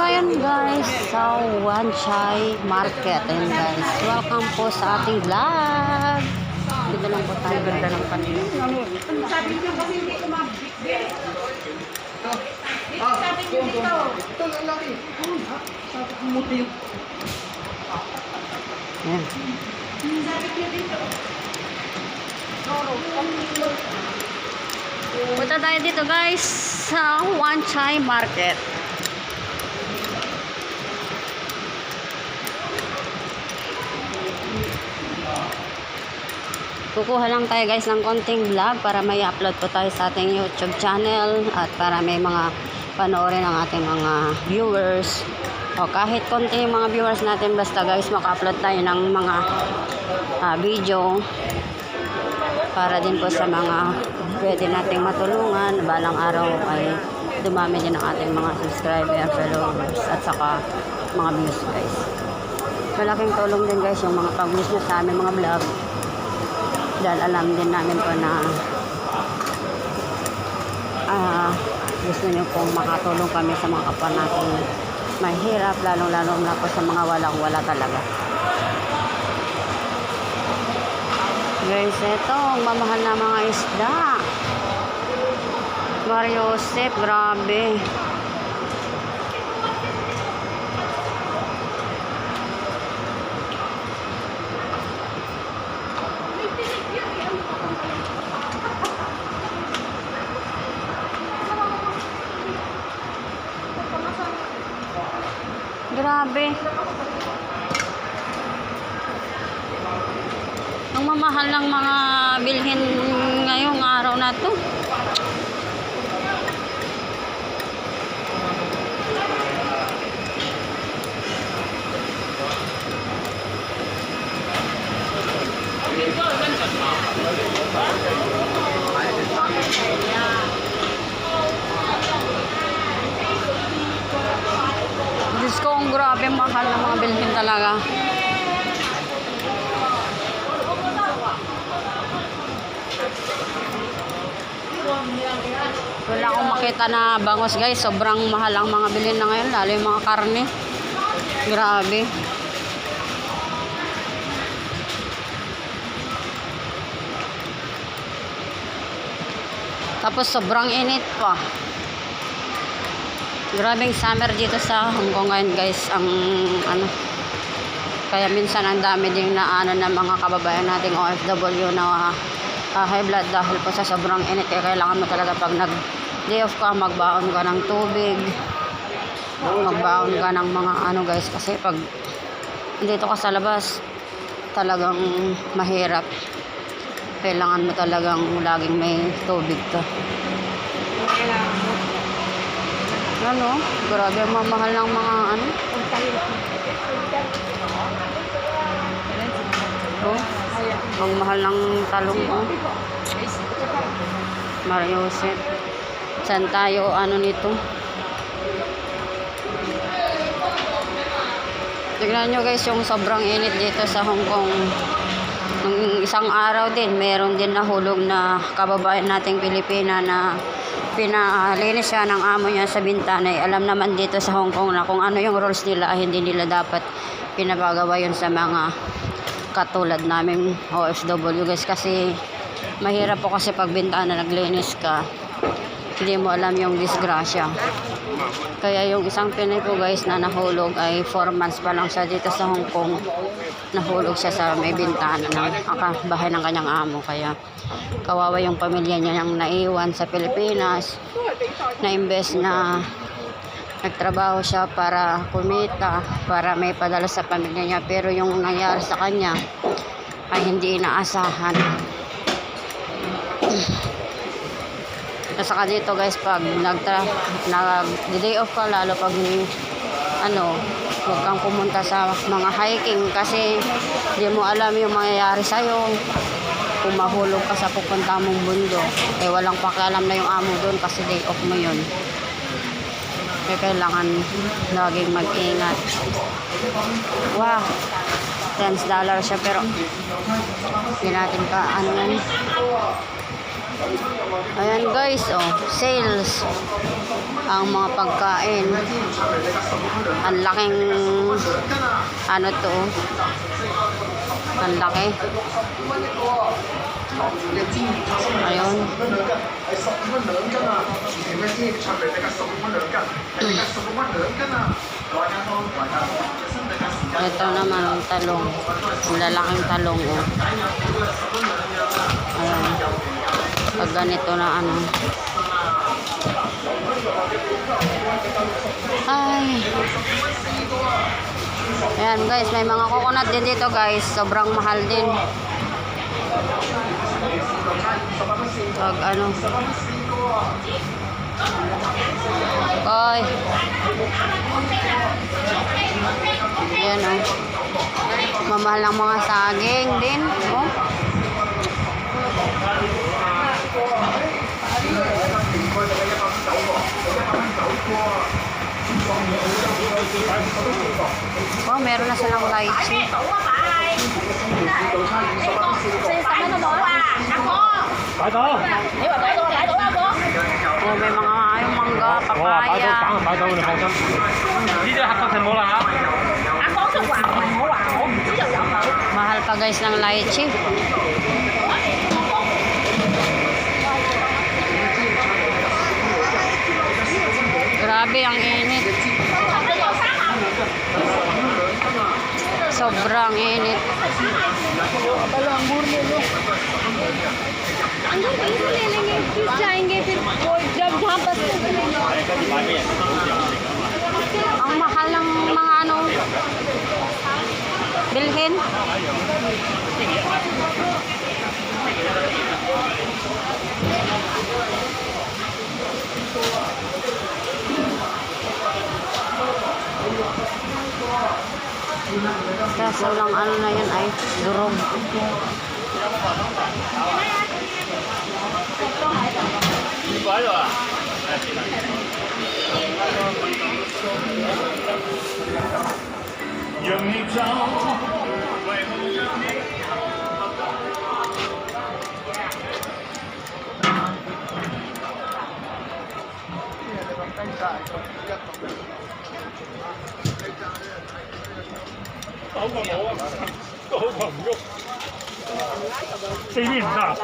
ngayon guys sa One Chai Market. Ayan guys, welcome po sa ating vlog. Dito lang po tayo ganda ng kanila. Sabi niyo kasi hindi ko mabigay. Dito sabi niyo dito. Ito lalaki. Sabi ko muti. Ayan. Sabi niyo dito. Punta tayo dito guys sa One Chai Market. Kukuha lang tayo guys ng konting vlog para may upload po tayo sa ating YouTube channel at para may mga panoorin ng ating mga viewers. O kahit konti yung mga viewers natin basta guys maka-upload tayo ng mga ah, video para din po sa mga pwede nating matulungan. Balang araw ay dumami din ang ating mga subscriber, followers at saka mga views guys. Malaking tulong din guys yung mga pag-views nyo sa aming mga vlog dahil alam din namin po na ah gusto nyo pong makatulong kami sa mga kapwa natin mahirap lalong lalo na po sa mga walang wala talaga Guys, ito, ang mamahal na mga isda. Mario Josep, grabe. Grabe. Ang mamahal ng mga bilhin ngayong araw na to. Diyos ko, ang grabe mahal ng mga bilhin talaga. Wala akong makita na bangos guys. Sobrang mahal ang mga bilhin na ngayon. Lalo yung mga karne. Grabe. Tapos sobrang init pa. Grabing summer dito sa Hong Kong ngayon guys. Ang ano. Kaya minsan ang dami din na ano ng mga kababayan nating OFW na uh, high blood dahil po sa sobrang init kaya kailangan mo talaga pag nag day off ka magbaon ka ng tubig magbaon ka ng mga ano guys kasi pag dito ka sa labas talagang mahirap kailangan mo talagang laging may tubig ka ano grabe ang mamahal ng mga ano? Oh ang mahal ng talong oh. Mario Josep saan tayo ano nito? Tignan nyo guys yung sobrang init dito sa Hong Kong. Nung isang araw din meron din nahulog na kababayan nating Pilipina na pinalinis siya ng amo niya sa bintana. Eh, alam naman dito sa Hong Kong na kung ano yung rules nila hindi nila dapat pinapagawa yun sa mga katulad namin OFW guys. Kasi mahirap po kasi pag bintana naglinis ka hindi mo alam yung disgrasya kaya yung isang Pinay po guys na nahulog ay 4 months pa lang siya dito sa Hong Kong nahulog siya sa may bintana ng bahay ng kanyang amo kaya kawawa yung pamilya niya nang naiwan sa Pilipinas na imbes na nagtrabaho siya para kumita, para may padala sa pamilya niya. Pero yung nangyari sa kanya ay hindi inaasahan. At saka dito guys, pag nagtra, nag, day off ka, lalo pag ano, huwag kang pumunta sa mga hiking kasi hindi mo alam yung mangyayari sa'yo. Kung mahulog ka sa pupunta mong mundo, eh walang pakialam na yung amo doon kasi day off mo yun. Kaya kailangan laging mag-ingat. Wow! 10 dollar siya pero hindi natin ka ano. Ayan guys, oh, sales. Ang mga pagkain. Ang laking, ano to, oh. Ang laki. Ayun. Ito naman ang talong. Ang lalaking talong, oh. Ganito na ano. Ay. Ayan guys, may mga coconut din dito guys. Sobrang mahal din. Pag ano. Koy. Ayan oh. Mamahal ang mga saging din. Oh, meron na silang lychee. Oh, may mga ayong mangga, papaya. Mahal pa guys ng lychee. Grabe ang init. Sobrang init. अंदर बीस ले लेंगे फिर जाएंगे फिर वो जब जहाँ बस Ang mahal ng mga ano bilhin. Kaso lang ano na yun ay durog. 好過冇啊，都好過唔喐。四边唔得，啊，